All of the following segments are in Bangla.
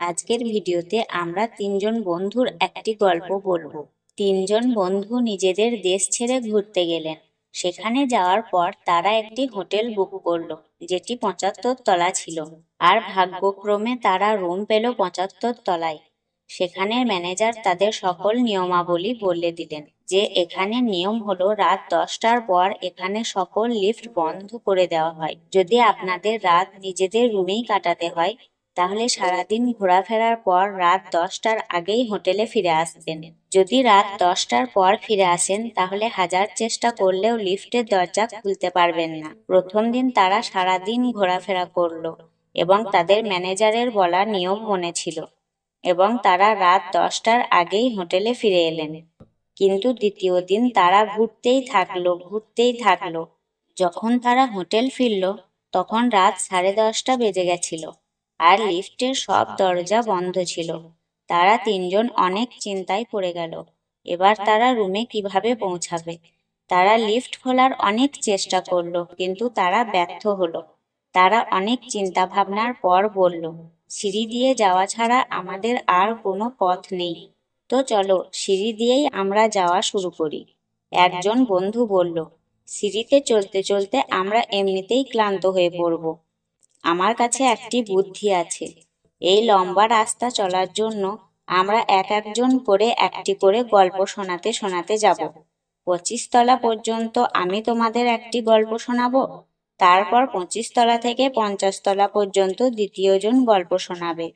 আজকের ভিডিওতে আমরা তিনজন বন্ধুর একটি গল্প বলব। তিনজন বন্ধু নিজেদের দেশ ছেড়ে ঘুরতে গেলেন। সেখানে যাওয়ার পর তারা একটি হোটেল বুক করল, যেটি পঁচাত্তর তলা ছিল, আর ভাগ্যক্রমে তারা রুম পেল পঁচাত্তর তলায়। সেখানের ম্যানেজার তাদের সকল নিয়মাবলী বলে দিলেন, যে এখানে নিয়ম হলো রাত দশটার পর এখানে সকল লিফট বন্ধ করে দেওয়া হয়। যদি আপনাদের রাত নিজেদের রুমেই কাটাতে হয় তাহলে সারাদিন ঘোরাফেরার পর রাত দশটার আগেই হোটেলে ফিরে আসবেন। যদি রাত দশটার পর ফিরে আসেন, তাহলে হাজার চেষ্টা করলেও লিফটের দরজা খুলতে পারবেন না। প্রথম দিন তারা সারাদিন ঘোরাফেরা করল এবং তাদের ম্যানেজারের বলা নিয়ম মনে ছিল এবং তারা রাত দশটার আগেই হোটেলে ফিরে এলেন। কিন্তু দ্বিতীয় দিন তারা ঘুরতেই থাকল ঘুরতেই থাকল। যখন তারা হোটেল ফিরল, তখন রাত সাড়ে দশটা বেজে গেছিল। আর লিফটের সব দরজা বন্ধ ছিল। তারা তিনজন অনেক চিন্তায় পড়ে গেল। এবার তারা রুমে কীভাবে পৌঁছাবে? তারা লিফট খোলার অনেক চেষ্টা করল, কিন্তু তারা ব্যর্থ হলো। তারা অনেক চিন্তা ভাবনার পর বলল, সিঁড়ি দিয়ে যাওয়া ছাড়া আমাদের আর কোনো পথ নেই। তো চলো, সিঁড়ি দিয়েই আমরা যাওয়া শুরু করি। একজন বন্ধু বলল, সিঁড়িতে চলতে চলতে আমরা এমনিতেই ক্লান্ত হয়ে পড়ব। আমার কাছে একটি বুদ্ধি আছে। এই লম্বা রাস্তা চলার জন্য আমরা এক একজন করে একটি করে গল্প শোনাতে শোনাতে যাব। পঁচিশ তলা পর্যন্ত আমি তোমাদের একটি গল্প শোনাবো। তারপর পঁচিশ তলা থেকে পঞ্চাশ তলা পর্যন্ত দ্বিতীয়জন গল্প শোনাবে।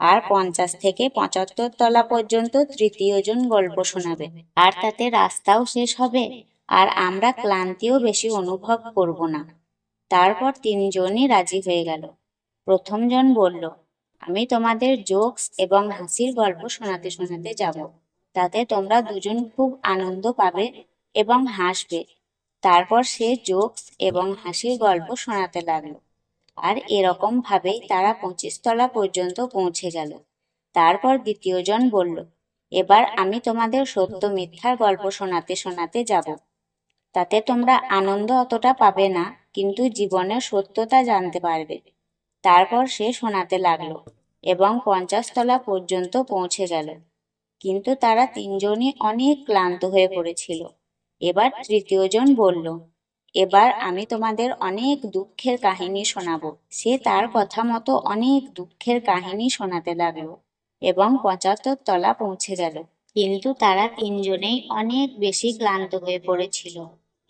আর পঞ্চাশ থেকে পঁচাত্তর তলা পর্যন্ত তৃতীয়জন গল্প শোনাবে। আর তাতে রাস্তাও শেষ হবে। আর আমরা ক্লান্তিও বেশি অনুভব করব না। তারপর তিনজনই রাজি হয়ে গেল। প্রথমজন বলল, আমি তোমাদের জোকস এবং হাসির গল্প শোনাতে শোনাতে যাব। তাতে তোমরা দুজন খুব আনন্দ পাবে এবং হাসবে। তারপর সে জোকস এবং হাসির গল্প শোনাতে লাগল। আর এরকম ভাবেই তারা পঁচিশ তলা পর্যন্ত পৌঁছে গেল। তারপর দ্বিতীয়জন বলল, এবার আমি তোমাদের সত্য মিথ্যার গল্প শোনাতে শোনাতে যাব। তাতে তোমরা আনন্দ অতটা পাবে না। কিন্তু জীবনের সত্যতা জানতে পারবে। তারপর সে শোনাতে লাগল এবং পঞ্চাশ তলা পর্যন্ত পৌঁছে গেল। কিন্তু তারা তিনজনই অনেক ক্লান্ত হয়ে পড়েছিল। এবার তৃতীয়জন বলল, এবার আমি তোমাদের অনেক দুঃখের কাহিনী শোনাবো। সে তার কথা মতো অনেক দুঃখের কাহিনী শোনাতে লাগল এবং পঁচাত্তর তলা পৌঁছে গেল। কিন্তু তারা তিনজনেই অনেক বেশি ক্লান্ত হয়ে পড়েছিল।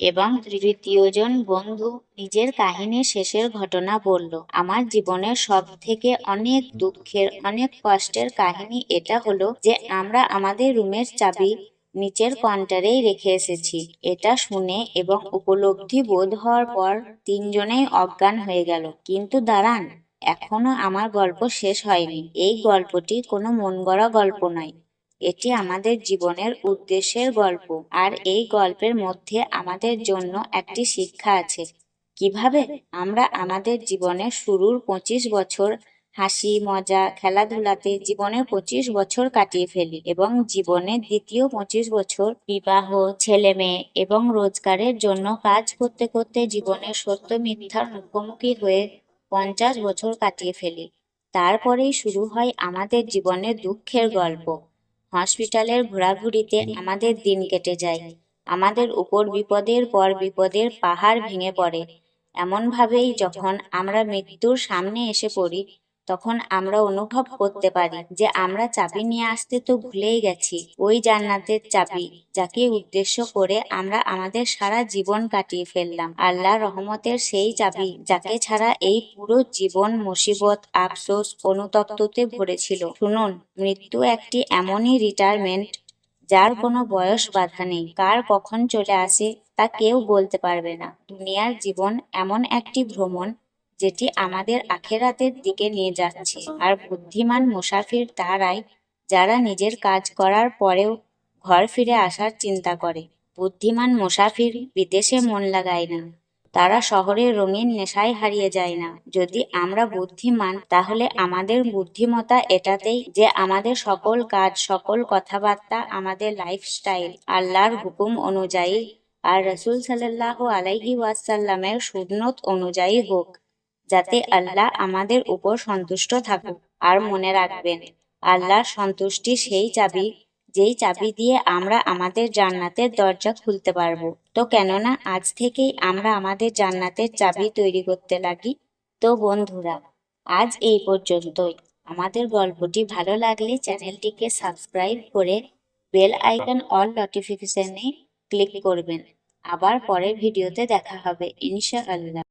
এবং তৃতীয়জন বন্ধু নিজের কাহিনীর শেষের ঘটনা বলল, আমার জীবনের সব থেকে অনেক দুঃখের, অনেক কষ্টের কাহিনী এটা হলো যে আমরা আমাদের রুমের চাবি নিচের কাউন্টারেই রেখে এসেছি। এটা শুনে এবং উপলব্ধি বোধ হওয়ার পর তিনজনেই অজ্ঞান হয়ে গেল। কিন্তু দাঁড়ান, এখনও আমার গল্প শেষ হয়নি। এই গল্পটি কোনো মন গড়া গল্প নয়। এটি আমাদের জীবনের উদ্দেশ্যের গল্প। আর এই গল্পের মধ্যে আমাদের জন্য একটি শিক্ষা আছে। কীভাবে আমরা আমাদের জীবনের শুরুর পঁচিশ বছর হাসি, মজা, খেলাধুলাতে জীবনের পঁচিশ বছর কাটিয়ে ফেলি এবং জীবনের দ্বিতীয় পঁচিশ বছর বিবাহ ছেলে মেয়ে এবং রোজগারের জন্য কাজ করতে করতে জীবনের সত্য মিথ্যার মুখোমুখি হয়ে পঞ্চাশ বছর কাটিয়ে ফেলি। তারপরেই শুরু হয় আমাদের জীবনের দুঃখের গল্প। হসপিটালের ঘোরাঘুরিতে আমাদের দিন কেটে যায়। আমাদের উপর বিপদের পর বিপদের পাহাড় ভেঙে পড়ে। এমনভাবেই যখন আমরা মৃত্যুর সামনে এসে পড়ি তখন আমরা অনুভব করতে পারি যে আমরা চাবি নিয়ে আসতে তো ভুলেই গেছি। ওই জান্নাতের চাবি, যাকে উদ্দেশ্য করে আমরা আমাদের সারা জীবন কাটিয়ে ফেললাম। আল্লাহ রহমতের সেই চাবি, যাকে ছাড়া এই পুরো জীবন মুসিবত, আফসোস, অনুতপ্ততে ভরেছিল। শুনুন, মৃত্যু একটি এমনই রিটায়ারমেন্ট যার কোনো বয়স বাধা নেই। কার কখন চলে আসে তা কেউ বলতে পারবে না। দুনিয়ার জীবন এমন একটি ভ্রমণ যেটি আমাদের আখেরাতের দিকে নিয়ে যাচ্ছে। আর বুদ্ধিমান মুসাফির তারাই যারা নিজের কাজ করার পরেও ঘর ফিরে আসার চিন্তা করে। বুদ্ধিমান মুসাফির বিদেশে মন লাগায় না। তারা শহরের রঙিন নেশায় হারিয়ে যায় না। যদি আমরা বুদ্ধিমান, তাহলে আমাদের বুদ্ধিমতা এটাতেই যে আমাদের সকল কাজ, সকল কথাবার্তা, আমাদের লাইফস্টাইল আল্লাহর হুকুম অনুযায়ী আর রসুল সাল্লাহ আলাইহি ওয়াসাল্লামের সুন্নত অনুযায়ী হোক। যাতে আল্লাহ আমাদের উপর সন্তুষ্ট থাকুক আর মনে রাখবেন আল্লাহর সন্তুষ্টি সেই চাবি, যেই চাবি দিয়ে আমরা আমাদের জান্নাতের দরজা খুলতে পারব। তো কেননা আজ থেকেই আমরা আমাদের জান্নাতের চাবি তৈরি করতে লাগি। তো বন্ধুরা, আজ এই পর্যন্তই। আমাদের গল্পটি ভালো লাগলে চ্যানেলটিকে সাবস্ক্রাইব করে বেল আইকন অল নোটিফিকেশনে ক্লিক করবেন। আবার পরের ভিডিওতে দেখা হবে, ইনশাআল্লাহ।